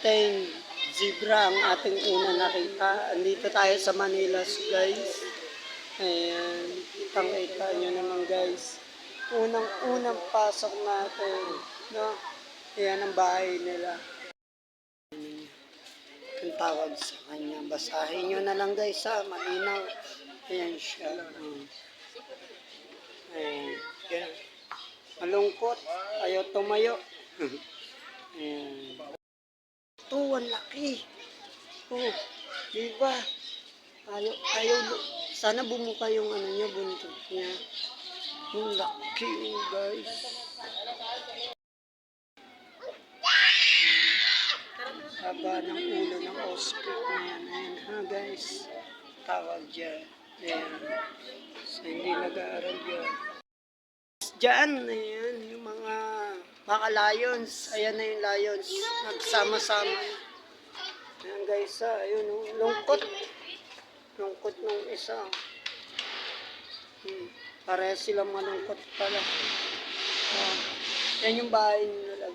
mountain zebra ang ating una nakita. Andito tayo sa Manila, guys. Ayan, kitang-kita nyo naman, guys. Unang-unang pasok natin, no? Ayan ang bahay nila. Ang tawag sa kanya. Basahin nyo na lang, guys, ha? Malinaw. Ayan siya. Mm. Ayan. Ayan. Malungkot. Ayaw tumayo. Ayan. Ang laki. Oh, di ba? Ayaw, ayaw, sana bumuka yung ano niya, buntot niya. Ang laki, oh, guys. Haba ng ulo ng ostrich na yan. Ayan, ha, guys. Tawag dyan. Ayan. So, hindi nag-aaral dyan. Diyan, ayan, yung mga mga lions. Ayan na yung lions. Nagsama-sama. Ayan guys, ah, ayun, oh, lungkot. Lungkot ng isa. Hmm. Pareha silang malungkot pala. Oh. Yan yung bahay nila.